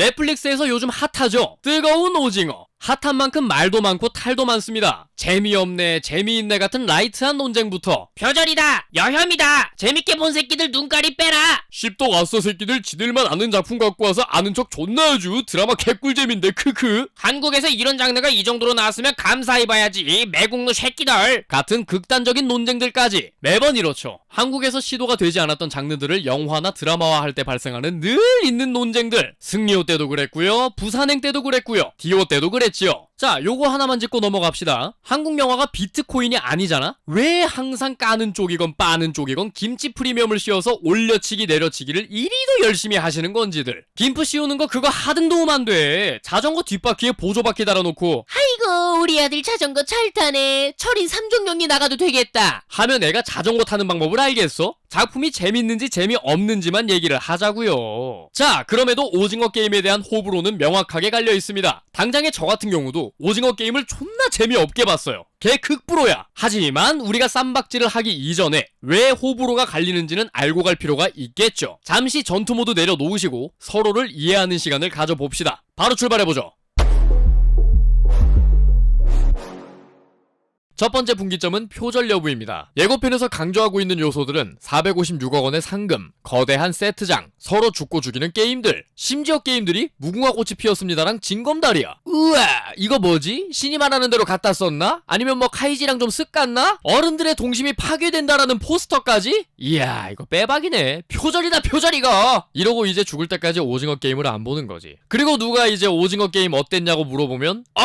넷플릭스에서 요즘 핫하죠? 뜨거운 오징어. 핫한 만큼 말도 많고 탈도 많습니다. 재미없네, 재미있네 같은 라이트한 논쟁부터 표절이다 여혐이다 재밌게 본 새끼들 눈깔이 빼라 씹덕 아싸 새끼들 지들만 아는 작품 갖고 와서 아는 척 존나 해주 드라마 개꿀잼인데 크크 한국에서 이런 장르가 이 정도로 나왔으면 감사해 봐야지 매국노 새끼들 같은 극단적인 논쟁들까지 매번 이렇죠. 한국에서 시도가 되지 않았던 장르들을 영화나 드라마화 할 때 발생하는 늘 있는 논쟁들. 승리호 때도 그랬고요. 부산행 때도 그랬고요. 디오 때도 그랬 지요. 자, 요거 하나만 짚고 넘어갑시다. 한국 영화가 비트코인이 아니잖아? 왜 항상 까는 쪽이건 빠는 쪽이건 김치 프리미엄을 씌워서 올려치기 내려치기를 이리도 열심히 하시는 건지들. 김프 씌우는 거 그거 하등 도움 안 돼. 자전거 뒷바퀴에 보조바퀴 달아놓고 아이고 우리 아들 자전거 잘 타네 철인 3종 경기 나가도 되겠다 하면 애가 자전거 타는 방법을 알겠어? 작품이 재밌는지 재미없는지만 얘기를 하자고요. 자, 그럼에도 오징어 게임에 대한 호불호는 명확하게 갈려 있습니다. 당장에 저 같은 경우도 오징어 게임을 존나 재미없게 봤어요. 개 극불호야. 하지만 우리가 쌈박질을 하기 이전에 왜 호불호가 갈리는지는 알고 갈 필요가 있겠죠. 잠시 전투 모드 내려놓으시고 서로를 이해하는 시간을 가져봅시다. 바로 출발해보죠. 첫 번째 분기점은 표절 여부입니다. 예고편에서 강조하고 있는 요소들은 456억 원의 상금, 거대한 세트장, 서로 죽고 죽이는 게임들, 심지어 게임들이 무궁화 꽃이 피었습니다랑 징검다리야. 우와, 이거 뭐지? 신이 말하는 대로 갖다 썼나? 아니면 뭐 카이지랑 좀 쓱 갔나? 어른들의 동심이 파괴된다라는 포스터까지? 이야, 이거 빼박이네. 표절이다, 표절 이거! 이러고 이제 죽을 때까지 오징어 게임을 안 보는 거지. 그리고 누가 이제 오징어 게임 어땠냐고 물어보면, 어?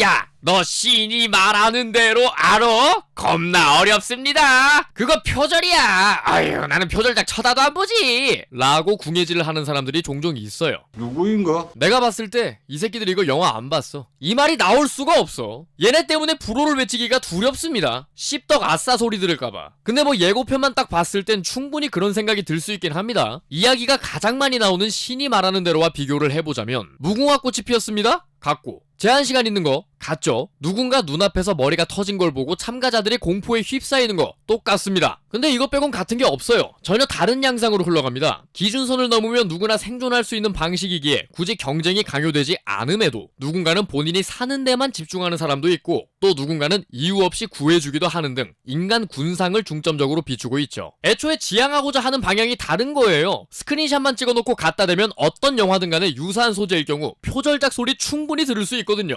야, 너 신이 말하는 대로 알아? 겁나 어렵습니다. 그거 표절이야. 아유, 나는 표절작 쳐다도 안 보지. 라고 궁예질을 하는 사람들이 종종 있어요. 누구인가? 내가 봤을 때 이 새끼들 이거 영화 안 봤어. 이 말이 나올 수가 없어. 얘네 때문에 불호를 외치기가 두렵습니다. 씹덕 아싸 소리 들을까봐. 근데 뭐 예고편만 딱 봤을 땐 충분히 그런 생각이 들 수 있긴 합니다. 이야기가 가장 많이 나오는 신이 말하는 대로와 비교를 해보자면 무궁화 꽃이 피었습니다. 같고 제한 시간 있는 거 같죠? 누군가 눈앞에서 머리가 터진 걸 보고 참가자들이 공포에 휩싸이는 거 똑같습니다. 근데 이것 빼곤 같은 게 없어요. 전혀 다른 양상으로 흘러갑니다. 기준선을 넘으면 누구나 생존할 수 있는 방식이기에 굳이 경쟁이 강요되지 않음에도 누군가는 본인이 사는 데만 집중하는 사람도 있고 또 누군가는 이유 없이 구해주기도 하는 등 인간 군상을 중점적으로 비추고 있죠. 애초에 지향하고자 하는 방향이 다른 거예요. 스크린샷만 찍어놓고 갖다 대면 어떤 영화든 간에 유사한 소재일 경우 표절작 소리 충분히 들을 수 있거든요.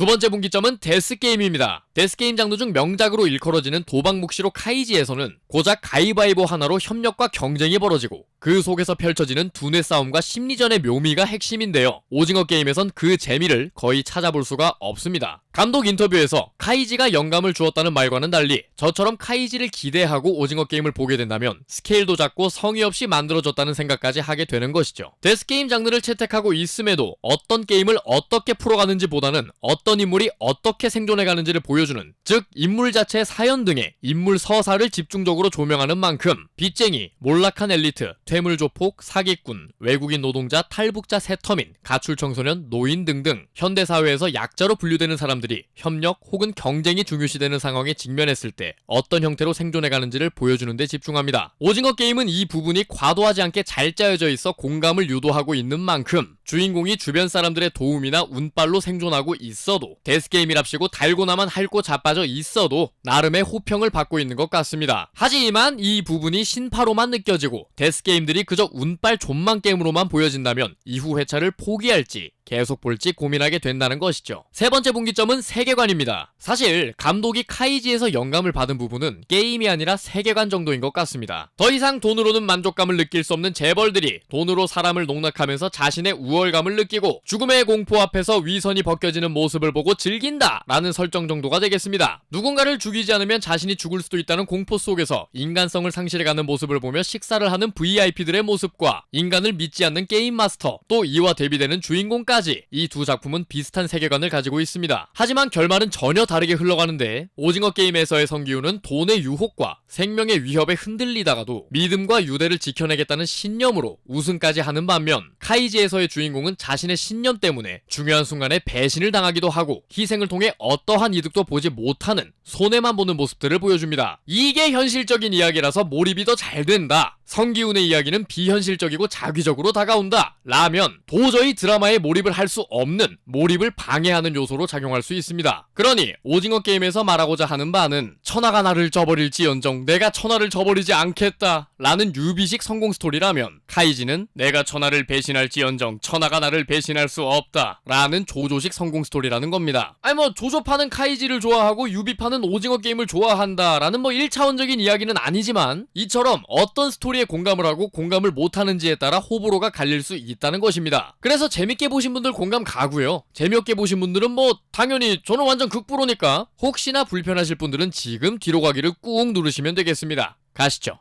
두 번째 분기점은 데스게임입니다. 데스게임 장르 중 명작으로 일컬어지는 도박묵시로 카이지에서는 고작 가위바위보 하나로 협력과 경쟁이 벌어지고 그 속에서 펼쳐지는 두뇌 싸움과 심리전의 묘미가 핵심인데요. 오징어 게임에선 그 재미를 거의 찾아볼 수가 없습니다. 감독 인터뷰에서 카이지가 영감을 주었다는 말과는 달리 저처럼 카이지를 기대하고 오징어 게임을 보게 된다면 스케일도 작고 성의 없이 만들어졌다는 생각까지 하게 되는 것이죠. 데스게임 장르를 채택하고 있음에도 어떤 게임을 어떻게 풀어가는지 보다는 어떤 인물이 어떻게 생존해가는지를 보여주는 즉 인물 자체의 사연 등의 인물 서사를 집중적으로 조명하는 만큼 빚쟁이, 몰락한 엘리트, 퇴물조폭, 사기꾼, 외국인 노동자, 탈북자 세터민, 가출 청소년, 노인 등등 현대사회에서 약자로 분류되는 사람 들이 협력 혹은 경쟁이 중요시되는 상황에 직면했을 때 어떤 형태로 생존해가는지를 보여주는 데 집중합니다. 오징어 게임은 이 부분이 과도하지 않게 잘 짜여져 있어 공감을 유도하고 있는 만큼 주인공이 주변 사람들의 도움이나 운빨로 생존하고 있어도 데스게임이랍시고 달고나만 핥고 자빠져 있어도 나름의 호평을 받고 있는 것 같습니다. 하지만 이 부분이 신파로만 느껴지고 데스게임들이 그저 운빨 존만 게임으로만 보여진다면 이후 회차를 포기할지 계속 볼지 고민하게 된다는 것이죠. 세 번째 분기점은 세계관입니다. 사실 감독이 카이지에서 영감을 받은 부분은 게임이 아니라 세계관 정도인 것 같습니다. 더 이상 돈으로는 만족감을 느낄 수 없는 재벌들이 돈으로 사람을 농락하면서 자신의 우월 감을 느끼고 죽음의 공포 앞에서 위선이 벗겨지는 모습을 보고 즐긴다 라는 설정 정도가 되겠습니다. 누군가를 죽이지 않으면 자신이 죽을 수도 있다는 공포 속에서 인간성을 상실해가는 모습을 보며 식사를 하는 VIP들의 모습과 인간을 믿지 않는 게임 마스터 또 이와 대비되는 주인공까지 이 두 작품은 비슷한 세계관을 가지고 있습니다. 하지만 결말은 전혀 다르게 흘러가는데 오징어 게임에서의 성기훈은 돈의 유혹과 생명의 위협에 흔들리다가도 믿음과 유대를 지켜내겠다는 신념으로 우승까지 하는 반면 카이지에서의 주인공 은 자신의 신념 때문에 중요한 순간에 배신을 당하기도 하고 희생을 통해 어떠한 이득도 보지 못하는 손해만 보는 모습들을 보여줍니다. 이게 현실적인 이야기라서 몰입이 더 잘 된다. 성기훈의 이야기는 비현실적이고 자기적으로 다가온다. 라면 도저히 드라마에 몰입을 할 수 없는 몰입을 방해하는 요소로 작용할 수 있습니다. 그러니 오징어 게임에서 말하고자 하는 바는 천하가 나를 저버릴지언정 내가 천하를 저버리지 않겠다 라는 유비식 성공 스토리라면 카이지는 내가 천하를 배신할지언정 천하가 나를 배신할 수 없다 라는 조조식 성공 스토리라는 겁니다. 아니 뭐 조조파는 카이지를 좋아하고 유비파는 오징어 게임을 좋아한다 라는 뭐 1차원적인 이야기는 아니지만 이처럼 어떤 스토리 에 공감을 하고 공감을 못하는지에 따라 호불호가 갈릴 수 있다는 것입니다. 그래서 재밌게 보신 분들 공감 가고요. 재미없게 보신 분들은 뭐 당연히 저는 완전 극부로니까 혹시나 불편하실 분들은 지금 뒤로 가기를 꾹 누르시면 되겠습니다. 가시죠.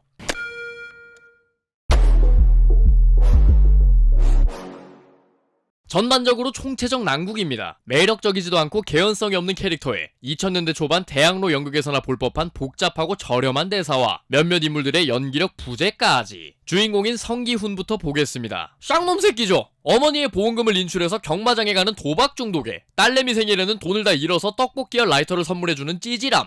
전반적으로 총체적 난국입니다. 매력적이지도 않고 개연성이 없는 캐릭터에 2000년대 초반 대학로 연극에서나 볼 법한 복잡하고 저렴한 대사와 몇몇 인물들의 연기력 부재까지 주인공인 성기훈부터 보겠습니다. 쌍놈 새끼죠. 어머니의 보험금을 인출해서 경마장에 가는 도박 중독에 딸내미 생일에는 돈을 다 잃어서 떡볶이와 라이터를 선물해주는 찌질함.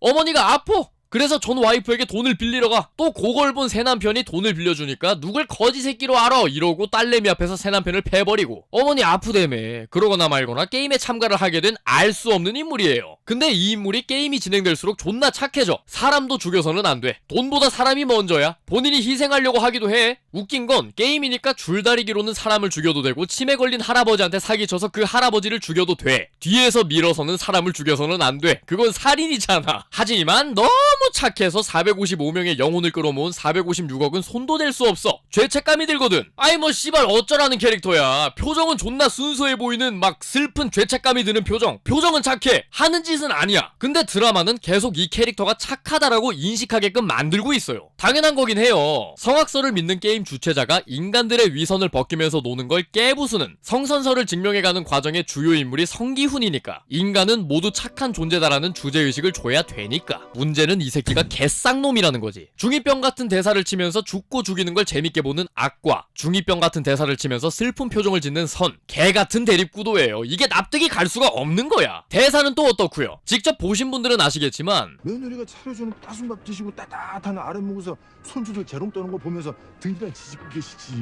어머니가 아포! 그래서 전 와이프에게 돈을 빌리러 가. 또 그걸 본 새남편이 돈을 빌려주니까 누굴 거지 새끼로 알아 이러고 딸내미 앞에서 새남편을 패버리고 어머니 아프대매 그러거나 말거나 게임에 참가를 하게 된 알 수 없는 인물이에요. 근데 이 인물이 게임이 진행될수록 존나 착해져. 사람도 죽여서는 안 돼. 돈보다 사람이 먼저야. 본인이 희생하려고 하기도 해. 웃긴 건 게임이니까 줄다리기로는 사람을 죽여도 되고 치매 걸린 할아버지한테 사기쳐서 그 할아버지를 죽여도 돼. 뒤에서 밀어서는 사람을 죽여서는 안 돼. 그건 살인이잖아. 하지만 너무 착해서 455명의 영혼을 끌어모은 456억은 손도 댈 수 없어. 죄책감이 들거든. 아이 뭐 씨발 어쩌라는 캐릭터야. 표정은 존나 순수해 보이는 막 슬픈 죄책감이 드는 표정. 표정은 착해. 하는 짓은 아니야. 근데 드라마는 계속 이 캐릭터가 착하다라고 인식하게끔 만들고 있어요. 당연한 거긴 해요. 성악설을 믿는 게임 주최자가 인간들의 위선을 벗기면서 노는 걸 깨부수는 성선설을 증명해가는 과정의 주요 인물이 성기훈이니까 인간은 모두 착한 존재다라는 주제의식을 줘야 되니까 문제는 이 새끼가 개쌍놈이라는 거지 중2병 같은 대사를 치면서 죽고 죽이는 걸 재밌게 보는 악과 중2병 같은 대사를 치면서 슬픈 표정을 짓는 선 개 같은 대립구도예요 이게 납득이 갈 수가 없는 거야 대사는 또 어떻고요 직접 보신 분들은 아시겠지만 며느리가 차려주는 따순밥 드시고 따뜻한 아랫 목에서 손주들 재롱 떠는 거 보면서 등이랑 지지고 계시지.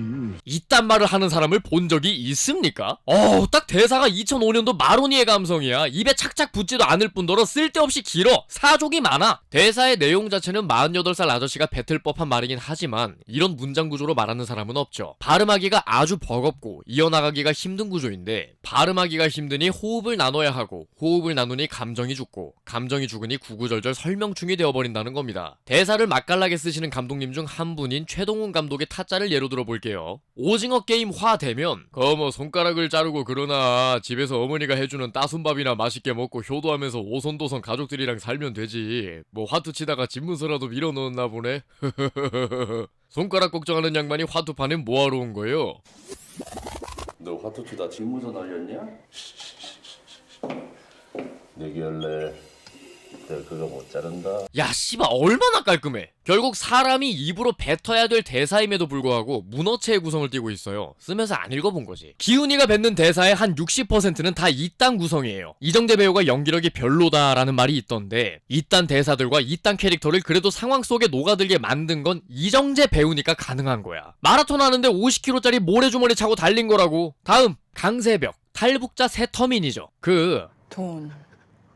이딴 말을 하는 사람을 본 적이 있습니까? 어우, 딱 대사가 2005년도 마로니의 감성이야. 입에 착착 붙지도 않을 뿐더러 쓸데없이 길어. 사족이 많아. 대사 의 내용 자체는 48살 아저씨가 뱉을 법한 말이긴 하지만 이런 문장 구조로 말하는 사람은 없죠. 발음하기가 아주 버겁고 이어나가기가 힘든 구조인데 발음하기가 힘드니 호흡을 나눠야 하고 호흡을 나누니 감정이 죽고 감정이 죽으니 구구절절 설명충이 되어버린다는 겁니다. 대사를 맛깔나게 쓰시는 감독님 중 한 분인 최동훈 감독의 타짜를 예로 들어볼게요. 오징어 게임 화 되면 거뭐 손가락을 자르고 그러나 집에서 어머니가 해주는 따순밥이나 맛있게 먹고 효도하면서 오손도손 가족들이랑 살면 되지. 뭐 화투 치다가 집문서라도 밀어 넣었나 보네. 손가락 걱정하는 양반이 화투판에 뭐하러 온 거예요? 너 화투 치다 집무서 날렸냐? 내기할래. 내가 그거 못 자른다. 야, 씨발, 얼마나 깔끔해. 결국 사람이 입으로 뱉어야 될 대사임에도 불구하고 문어체의 구성을 띠고 있어요. 쓰면서 안 읽어본 거지. 기훈이가 뱉는 대사의 한 60%는 다 이딴 구성이에요. 이정재 배우가 연기력이 별로다라는 말이 있던데, 이딴 대사들과 이딴 캐릭터를 그래도 상황 속에 녹아들게 만든 건 이정재 배우니까 가능한 거야. 마라톤 하는데 50kg짜리 모래주머니 차고 달린 거라고. 다음, 강세벽. 탈북자 새터민이죠. 그, 돈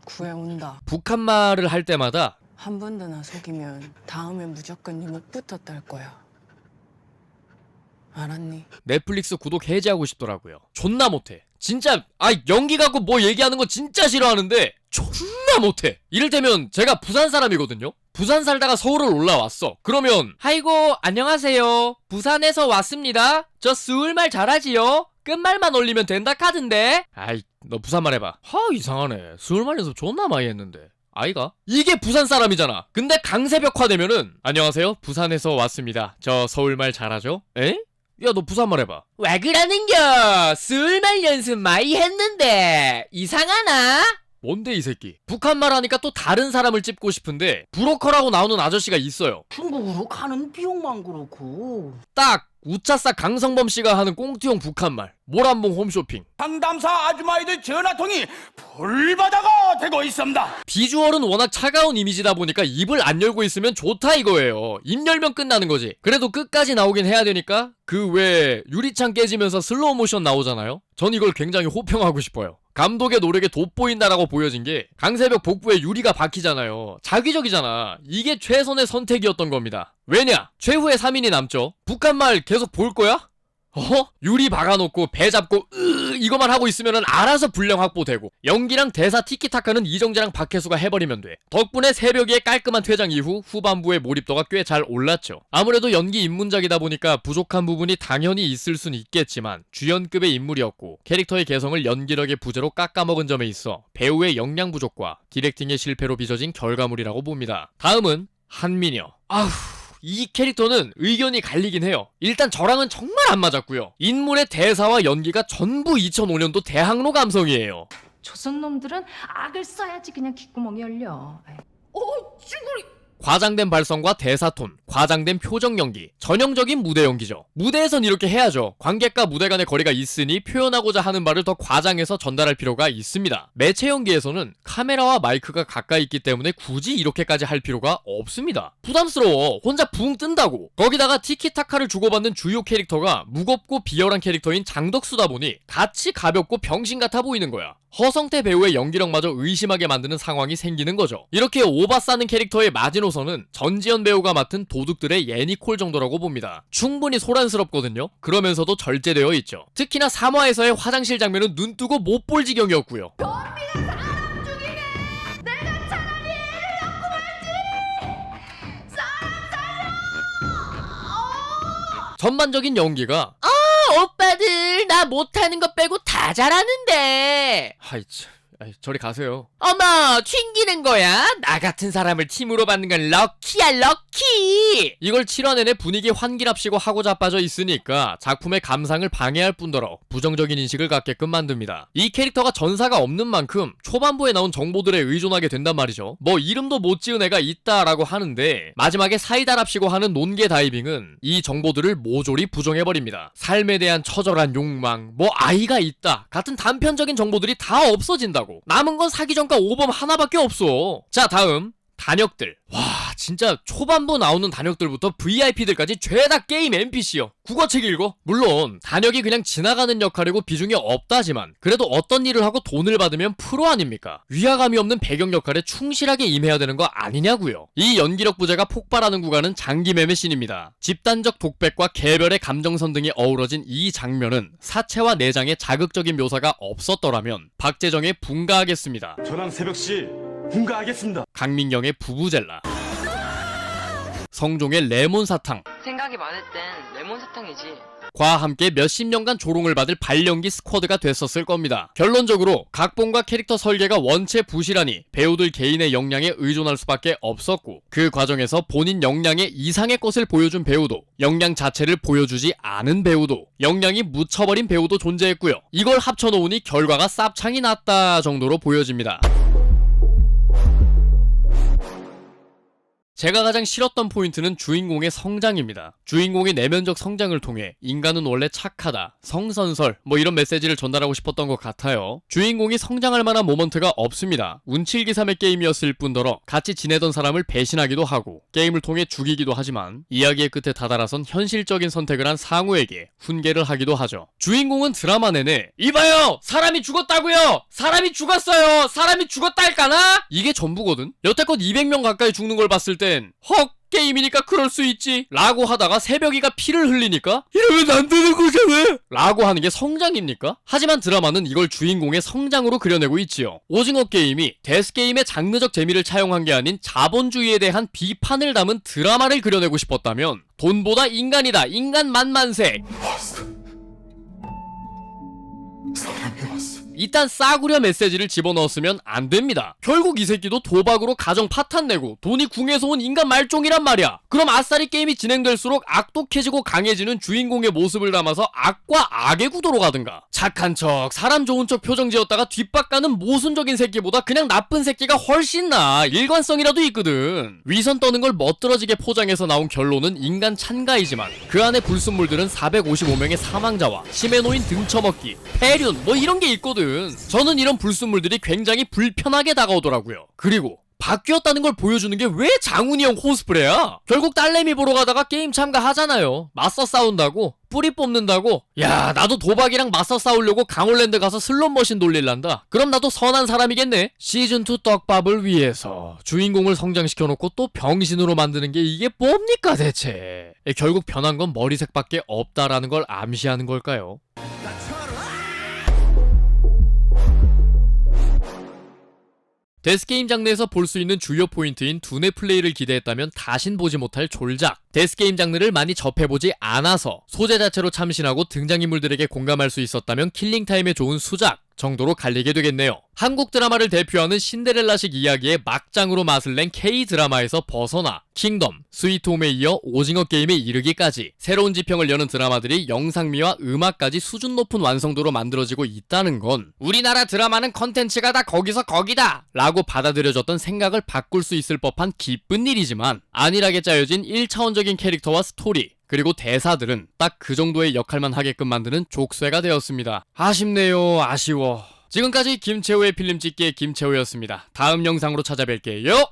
구해온다. 북한 말을 할 때마다 한번더나 속이면 다음엔 무조건 네 목부터 딸 거야. 알았니? 넷플릭스 구독 해지하고 싶더라고요. 존나 못해. 진짜 아 연기 갖고 뭐 얘기하는 거 진짜 싫어하는데 존나 못해. 이를테면 제가 부산 사람이거든요. 부산 살다가 서울을 올라왔어. 그러면 아이고 안녕하세요. 부산에서 왔습니다. 저 스울 말 잘하지요. 끝말만 올리면 된다 카던데. 아이 너 부산 말 해봐. 하 이상하네. 스울말 연습 존나 많이 했는데. 아이가? 이게 부산 사람이잖아. 근데 강세벽화 되면은 안녕하세요. 부산에서 왔습니다. 저 서울말 잘하죠? 에? 야, 너 부산 말 해봐. 왜 그러는겨? 술말 연습 많이 했는데 이상하나? 뭔데 이 새끼? 북한말 하니까 또 다른 사람을 찝고 싶은데 브로커라고 나오는 아저씨가 있어요. 중국으로 가는 비용만 그렇고 딱 우차싸 강성범 씨가 하는 꽁트용 북한말 모란봉 홈쇼핑 상담사 아주마이들 전화통이 불바다가 되고 있습니다. 비주얼은 워낙 차가운 이미지다 보니까 입을 안 열고 있으면 좋다 이거예요. 입 열면 끝나는 거지. 그래도 끝까지 나오긴 해야 되니까 그왜 유리창 깨지면서 슬로우 모션 나오잖아요. 전 이걸 굉장히 호평하고 싶어요. 감독의 노력에 돋보인다라고 보여진 게 강세벽 복부에 유리가 박히잖아요. 자기적이잖아. 이게 최선의 선택이었던 겁니다. 왜냐? 최후의 3인이 남죠. 북한 말 계속 볼 거야? 어? 유리 박아놓고 배 잡고 으 이거만 하고 있으면 알아서 분량 확보되고 연기랑 대사 티키타카는 이정재랑 박혜수가 해버리면 돼 덕분에 새벽의 깔끔한 퇴장 이후 후반부의 몰입도가 꽤 잘 올랐죠 아무래도 연기 입문작이다 보니까 부족한 부분이 당연히 있을 순 있겠지만 주연급의 인물이었고 캐릭터의 개성을 연기력의 부재로 깎아먹은 점에 있어 배우의 역량 부족과 디렉팅의 실패로 빚어진 결과물이라고 봅니다 다음은 한민여 아후 이 캐릭터는 의견이 갈리긴 해요. 일단 저랑은 정말 안 맞았고요. 인물의 대사와 연기가 전부 2005년도 대학로 감성이에요. 조선 놈들은 악을 써야지 그냥 귓구멍이 열려. 아이, 과장된 발성과 대사톤, 과장된 표정 연기, 전형적인 무대 연기죠. 무대에선 이렇게 해야죠. 관객과 무대 간의 거리가 있으니 표현하고자 하는 말을 더 과장해서 전달할 필요가 있습니다. 매체 연기에서는 카메라와 마이크가 가까이 있기 때문에 굳이 이렇게까지 할 필요가 없습니다. 부담스러워. 혼자 붕 뜬다고. 거기다가 티키타카를 주고받는 주요 캐릭터가 무겁고 비열한 캐릭터인 장덕수다 보니 같이 가볍고 병신 같아 보이는 거야. 허성태 배우의 연기력마저 의심하게 만드는 상황이 생기는 거죠. 이렇게 오바 싸는 캐릭터의 마지노 선은 전지현 배우가 맡은 도둑들의 예니콜 정도라고 봅니다. 충분히 소란스럽거든요. 그러면서도 절제되어 있죠. 특히나 3화에서의 화장실 장면은 눈 뜨고 못 볼 지경이었고요. 전반적인 연기가 아, 오빠들 나 못하는 거 빼고 다 잘하는데. 하이 참, 아이, 저리 가세요. 어머 튕기는 거야? 나 같은 사람을 팀으로 받는 건 럭키야 럭키. 이걸 7화 내내 분위기 환기랍시고 하고 자빠져 있으니까 작품의 감상을 방해할 뿐더러 부정적인 인식을 갖게끔 만듭니다. 이 캐릭터가 전사가 없는 만큼 초반부에 나온 정보들에 의존하게 된단 말이죠. 뭐 이름도 못 지은 애가 있다라고 하는데 마지막에 사이다랍시고 하는 논개 다이빙은 이 정보들을 모조리 부정해버립니다. 삶에 대한 처절한 욕망, 뭐 아이가 있다 같은 단편적인 정보들이 다 없어진다고. 남은 건 사기 전과 오범 하나밖에 없어. 자 다음 단역들. 와, 진짜 초반부 나오는 단역들부터 VIP들까지 죄다 게임 NPC요. 국어책 읽어? 물론, 단역이 그냥 지나가는 역할이고 비중이 없다지만, 그래도 어떤 일을 하고 돈을 받으면 프로 아닙니까? 위화감이 없는 배경 역할에 충실하게 임해야 되는 거 아니냐고요. 이 연기력 부재가 폭발하는 구간은 장기매매 씬입니다. 집단적 독백과 개별의 감정선 등이 어우러진 이 장면은 사체와 내장의 자극적인 묘사가 없었더라면 박재정에 분가하겠습니다. 저랑 새벽시 분가하겠습니다. 강민경의 부부젤라 성종의 레몬 사탕 생각이 많을 땐 레몬 사탕이지. 과 함께 몇십 년간 조롱을 받을 발연기 스쿼드가 됐었을 겁니다. 결론적으로 각본과 캐릭터 설계가 원체 부실하니 배우들 개인의 역량에 의존할 수밖에 없었고 그 과정에서 본인 역량의 이상의 것을 보여준 배우도 역량 자체를 보여주지 않은 배우도 역량이 묻혀버린 배우도 존재했고요. 이걸 합쳐놓으니 결과가 쌉창이 났다 정도로 보여집니다. 제가 가장 싫었던 포인트는 주인공의 성장입니다. 주인공의 내면적 성장을 통해 인간은 원래 착하다, 성선설, 뭐 이런 메시지를 전달하고 싶었던 것 같아요. 주인공이 성장할 만한 모먼트가 없습니다. 운칠기삼의 게임이었을 뿐더러 같이 지내던 사람을 배신하기도 하고 게임을 통해 죽이기도 하지만 이야기의 끝에 다다라선 현실적인 선택을 한 상우에게 훈계를 하기도 하죠. 주인공은 드라마 내내 이봐요! 사람이 죽었다고요! 사람이 죽었어요! 사람이 죽었달까나? 이게 전부거든? 여태껏 200명 가까이 죽는 걸 봤을 땐 헉! 게임이니까 그럴 수 있지. 라고 하다가 새벽이가 피를 흘리니까? 이러면 안 되는 거잖아 라고 하는 게 성장입니까? 하지만 드라마는 이걸 주인공의 성장으로 그려내고 있지요. 오징어 게임이 데스게임의 장르적 재미를 차용한 게 아닌 자본주의에 대한 비판을 담은 드라마를 그려내고 싶었다면 돈보다 인간이다. 인간 만 만세 이딴 싸구려 메시지를 집어넣었으면 안 됩니다. 결국 이 새끼도 도박으로 가정 파탄 내고 돈이 궁에서 온 인간 말종이란 말이야. 그럼 아싸리 게임이 진행될수록 악독해지고 강해지는 주인공의 모습을 담아서 악과 악의 구도로 가든가. 착한 척, 사람 좋은 척 표정 지었다가 뒷바가는 모순적인 새끼보다 그냥 나쁜 새끼가 훨씬 나. 일관성이라도 있거든. 위선 떠는 걸 멋들어지게 포장해서 나온 결론은 인간 찬가이지만 그 안에 불순물들은 455명의 사망자와 심해 놓인 등쳐먹기, 폐륜 뭐 이런 게 있거든. 저는 이런 불순물들이 굉장히 불편하게 다가오더라고요. 그리고 바뀌었다는 걸 보여주는 게 왜 장훈이 형 코스프레야? 결국 딸내미 보러 가다가 게임 참가하잖아요. 맞서 싸운다고? 뿌리 뽑는다고? 야, 나도 도박이랑 맞서 싸우려고 강홀랜드 가서 슬롯 머신 돌릴란다. 그럼 나도 선한 사람이겠네? 시즌 2 떡밥을 위해서 주인공을 성장시켜 놓고 또 병신으로 만드는 게 이게 뭡니까 대체? 예, 결국 변한 건 머리색밖에 없다라는 걸 암시하는 걸까요? 데스게임 장르에서 볼 수 있는 주요 포인트인 두뇌 플레이를 기대했다면 다신 보지 못할 졸작. 데스게임 장르를 많이 접해보지 않아서 소재 자체로 참신하고 등장인물들에게 공감할 수 있었다면 킬링타임에 좋은 수작. 정도로 갈리게 되겠네요. 한국 드라마를 대표하는 신데렐라식 이야기의 막장으로 맛을 낸 K-드라마에서 벗어나 킹덤, 스위트홈에 이어 오징어 게임에 이르기까지 새로운 지평을 여는 드라마들이 영상미와 음악까지 수준 높은 완성도로 만들어지고 있다는 건 우리나라 드라마는 컨텐츠가 다 거기서 거기다! 라고 받아들여졌던 생각을 바꿀 수 있을 법한 기쁜 일이지만 안일하게 짜여진 1차원적인 캐릭터와 스토리 그리고 대사들은 딱 그 정도의 역할만 하게끔 만드는 족쇄가 되었습니다. 아쉽네요. 아쉬워. 지금까지 김채호의 필름 찍기의 김채호였습니다. 다음 영상으로 찾아뵐게요.